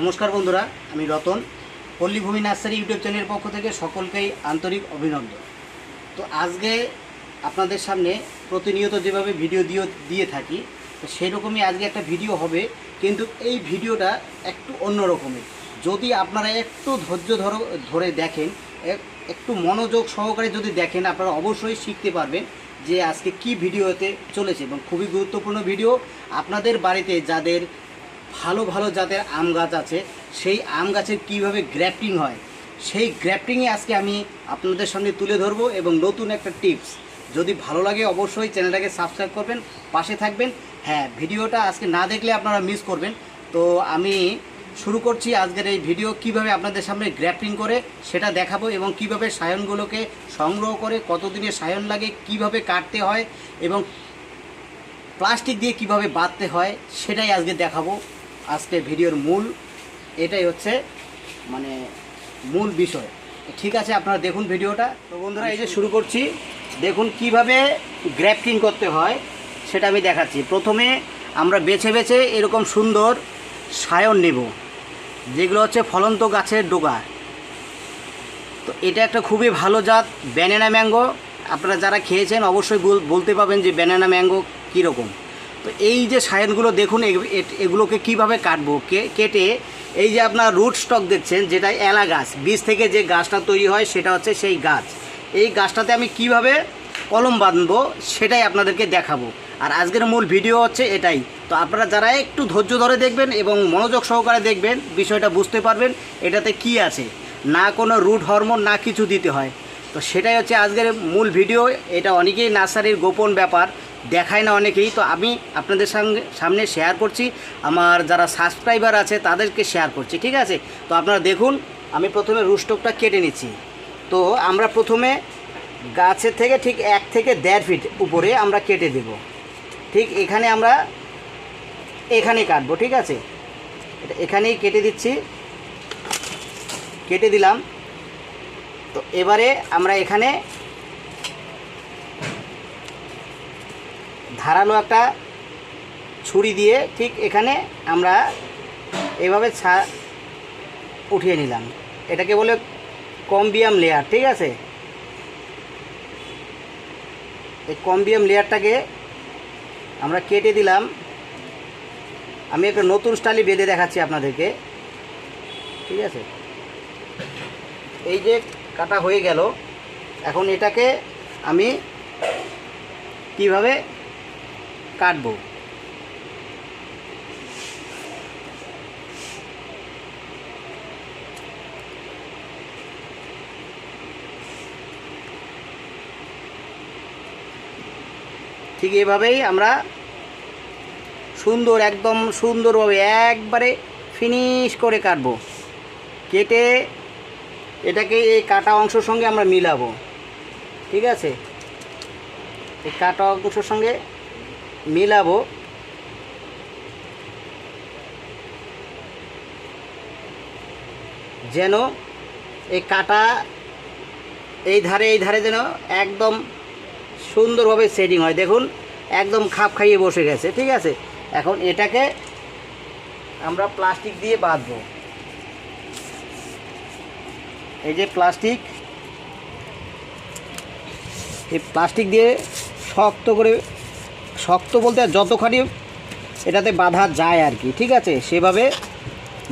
নমস্কার বন্ধুরা, আমি রতন। পল্লীভূমি নার্সারি ইউটিউব চ্যানেলের পক্ষ থেকে সকলকেই আন্তরিক অভিনন্দন। তো আজকে আপনাদের সামনে প্রতিনিয়ত যেভাবে ভিডিও দিয়ে দিয়ে থাকি, তো সেই রকমই আজকে একটা ভিডিও হবে, কিন্তু এই ভিডিওটা একটু অন্য রকমের। যদি আপনারা একটু ধৈর্য ধরো ধরে দেখেন একটু মনোযোগ সহকারে যদি দেখেন, আপনারা অবশ্যই শিখতে পারবেন যে আজকে কি ভিডিওতে চলেছে এবং খুবই গুরুত্বপূর্ণ ভিডিও আপনাদের বাড়িতে যাদের ভালো ভালো জাতের আম গাছ আছে। সেই আম গাছের কীভাবে গ্র্যাফটিং হয়, সেই গ্র্যাফটিংয়ে আজকে আমি আপনাদের সামনে তুলে ধরবো এবং নতুন একটা টিপস। যদি ভালো লাগে অবশ্যই চ্যানেলটাকে সাবস্ক্রাইব করবেন, পাশে থাকবেন। হ্যাঁ ভিডিওটা আজকে না দেখলে আপনারা মিস করবেন। তো আমি শুরু করছি আজকের এই ভিডিও, কীভাবে আপনাদের সামনে গ্র্যাফটিং করে সেটা দেখাবো এবং কীভাবে সায়নগুলোকে সংগ্রহ করে, কতদিনে সায়ন লাগে, কীভাবে কাটতে হয় এবং প্লাস্টিক দিয়ে কীভাবে বাঁধতে হয়, সেটাই আজকে দেখাবো। আজকে ভিডিওর মূল, এটাই হচ্ছে মানে মূল বিষয়। ঠিক আছে, আপনারা দেখুন ভিডিওটা। তো বন্ধুরা, এই যে শুরু করছি। দেখুন কীভাবে গ্র্যাফটিং করতে হয়, সেটা আমি দেখাচ্ছি। প্রথমে আমরা বেছে বেছে এরকম সুন্দর সায়ন নেব, যেগুলো হচ্ছে ফলন্ত গাছের ডোগা। তো এটা একটা খুবই ভালো জাত ব্যানানা ম্যাঙ্গো আপনারা যারা খেয়েছেন, অবশ্যই বল- বলতে পাবেন যে ব্যানানা ম্যাঙ্গো কীরকম। তো এই যে সায়নগুলো দেখুন এগুলোকে কীভাবে কাটবো? কে- কেটে এই যে আপনার রুট স্টক দেখছেন যেটা এলা গাছ, বীজ থেকে যে গাছটা তৈরি হয় সেটা হচ্ছে সেই গাছ। এই গাছটাতে আমি কীভাবে কলম বাঁধবো সেটাই আপনাদেরকে দেখাবো। আর আজকের মূল ভিডিও হচ্ছে এটাই। তো আপনারা যারা একটু ধৈর্য ধরে দেখবেন এবং মনোযোগ সহকারে দেখবেন, বিষয়টা বুঝতে পারবেন এটাতে কি আছে। না কোনো রুট হরমোন, না কিছু দিতে হয়। তো সেটাই হচ্ছে আজকের মূল ভিডিও। এটা অনেকেই নার্সারির গোপন ব্যাপার। দেখায় না অনেকেই, তো আমি আপনাদের সঙ্গে, সামনে শেয়ার করছি। আমার যারা সাবস্ক্রাইবার আছে, তাদেরকে শেয়ার করছি, ঠিক আছে? তো আপনারা দেখুন, আমি প্রথমে রুস্টকটা কেটে নিচ্ছি। তো আমরা প্রথমে গাছের থেকে ঠিক এক থেকে দেড় ফিট উপরে আমরা কেটে দেব। ঠিক এখানে আমরা এখানে কাটবো, ঠিক আছে? এটা এখানেই কেটে দিচ্ছি। কেটে দিলাম। তো এবারে আমরা এখানে ধারালো একটা ছুরি দিয়ে ঠিক এখানে আমরা এভাবে ছা উঠিয়ে নিলাম। এটাকে বলে কম্বিয়াম লেয়ার, ঠিক আছে? এই কম্বিয়াম লেয়ারটাকে আমরা কেটে দিলাম। আমি একটা নতুন স্টাইলে বেঁধে দেখাচ্ছি আপনাদেরকে। ঠিক আছে? এই যে কাটা হয়ে গেল, এখন এটাকে আমি কীভাবে কাটবো। ঠিক এভাবেই আমরা সুন্দর, একদম সুন্দরভাবে একবারে ফিনিশ করে কাটবো। কেটে এটাকে এই কাটা অংশের সঙ্গে আমরা মিলাবো। ঠিক আছে? এই কাটা অংশের সঙ্গে মিলাবো। যেন এই কাটা এই ধারে এই ধারে যেন একদম সুন্দরভাবে সেটিং হয়। দেখুন, একদম খাপ খাইয়ে বসে গেছে, ঠিক আছে? এখন এটাকে আমরা প্লাস্টিক দিয়ে বাঁধবো। এই যে প্লাস্টিক, এই প্লাস্টিক দিয়ে শক্ত করে শক্ত বলতে যতখানি এটাতে বাঁধা যায় আর কি, ঠিক আছে? সেভাবে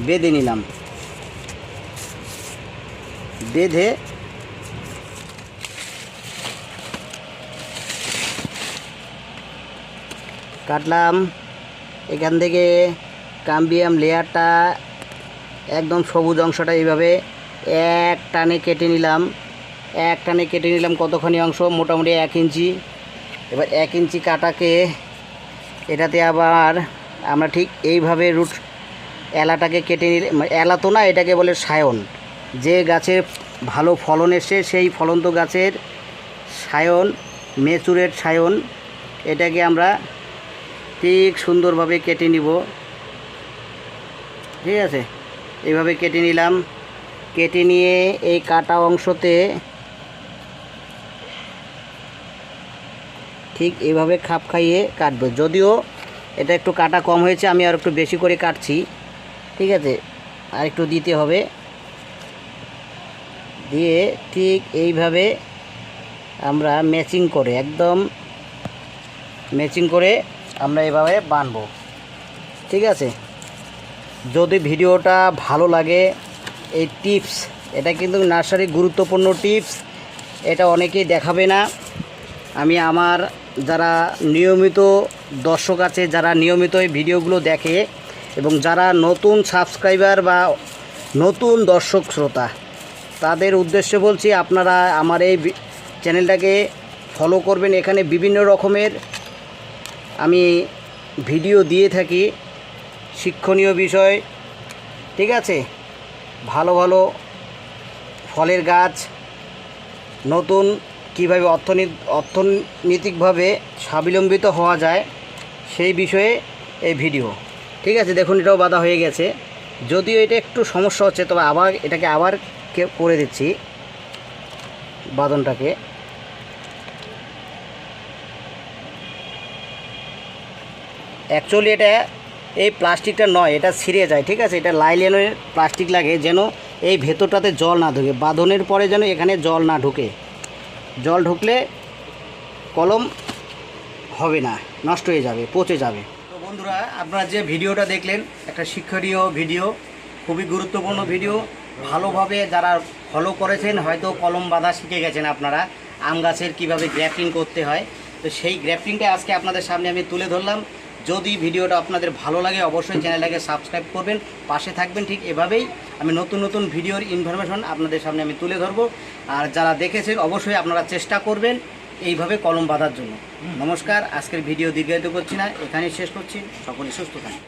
বেঁধে নিলাম। বেঁধে কাটলাম। এখান থেকে কাম্বিয়াম লেয়ারটা একদম সবুজ অংশটা এইভাবে এক টানে কেটে নিলাম। এক টানে কেটে নিলাম কতখানি অংশ? মোটামুটি এক ইঞ্চি। এবার এক ইঞ্চি কাটাকে এটাতে আবার আমরা ঠিক এইভাবে রুট এলাটাকে কেটে নিলে মানে এলা তো না, এটাকে বলে সায়ন। যে গাছে ভালো ফলন এসে সেই ফলন্ত গাছের সায়ন, মেচুরের সায়ন, এটাকে আমরা ঠিক সুন্দরভাবে কেটে নিব। ঠিক আছে? এইভাবে কেটে নিলাম। কেটে নিয়ে এই কাটা অংশতে ঠিক এইভাবে খাপ খাইয়ে কাটবো। যদিও এটা একটু কাটা কম হয়েছে, আমি আর একটু বেশি করে কাটছি। ঠিক আছে? আর একটু দিতে হবে। দিয়ে ঠিক এইভাবে আমরা ম্যাচিং করে, একদম ম্যাচিং করে আমরা এভাবে বানবো। ঠিক আছে? যদি ভিডিওটা ভালো লাগে, এই টিপস, এটা কিন্তু নার্সারির গুরুত্বপূর্ণ টিপস, এটা অনেকেই দেখাবে না। আমি আমার যারা নিয়মিত দর্শক আছে, যারা নিয়মিত এই ভিডিওগুলো দেখে এবং যারা নতুন সাবস্ক্রাইবার বা নতুন দর্শক শ্রোতা, তাদের উদ্দেশ্যে বলছি আপনারা আমার এই চ্যানেলটাকে ফলো করবেন। এখানে বিভিন্ন রকমের আমি ভিডিও দিয়ে থাকি, শিক্ষণীয় বিষয়, ঠিক আছে? ভালো ভালো ফলের গাছ, নতুন কীভাবে অর্থনীতি অর্থনৈতিকভাবে স্বাবলম্বিত হওয়া যায় সেই বিষয়ে এই ভিডিও। ঠিক আছে, দেখুন, এটাও বাধা হয়ে গেছে। যদিও এটা একটু সমস্যা হচ্ছে, তবে আবার এটাকে আবার করে দিচ্ছি বাদনটাকে অ্যাকচুয়ালি এটা এই প্লাস্টিকটা নয়, এটা ছিঁড়ে যায়, ঠিক আছে? এটা লাইলেনের প্লাস্টিক লাগে, যেন এই ভেতরটাতে জল না ঢুকে। বাঁধনের পরে যেন এখানে জল না ঢুকে। জল ঢুকলে কলম হবে না, নষ্ট হয়ে যাবে, পচে যাবে। তো বন্ধুরা, আপনারা যে ভিডিওটা দেখলেন, একটা শিক্ষণীয় ভিডিও, খুবই গুরুত্বপূর্ণ ভিডিও। ভালোভাবে যারা ফলো করেছেন, হয়তো কলম বাঁধা শিখে গেছেন আপনারা, আম গাছের কীভাবে গ্র্যাফটিং করতে হয়। তো সেই গ্র্যাফটিংটা আজকে আপনাদের সামনে আমি তুলে ধরলাম। যদি ভিডিওটা আপনাদের ভালো লাগে অবশ্যই চ্যানেলটাকে সাবস্ক্রাইব করবেন পাশে থাকবেন ঠিক এভাবেই আমি নতুন নতুন ভিডিওর ইনফরমেশন আপনাদের সামনে আমি তুলে ধরবো। আর যারা দেখেছেন অবশ্যই আপনারা চেষ্টা করবেন এইভাবে কলম বাঁধার জন্য। নমস্কার আজকের ভিডিও দীর্ঘায়িত করছি না এখানেই শেষ করছি। সকলে সুস্থ থাকুন।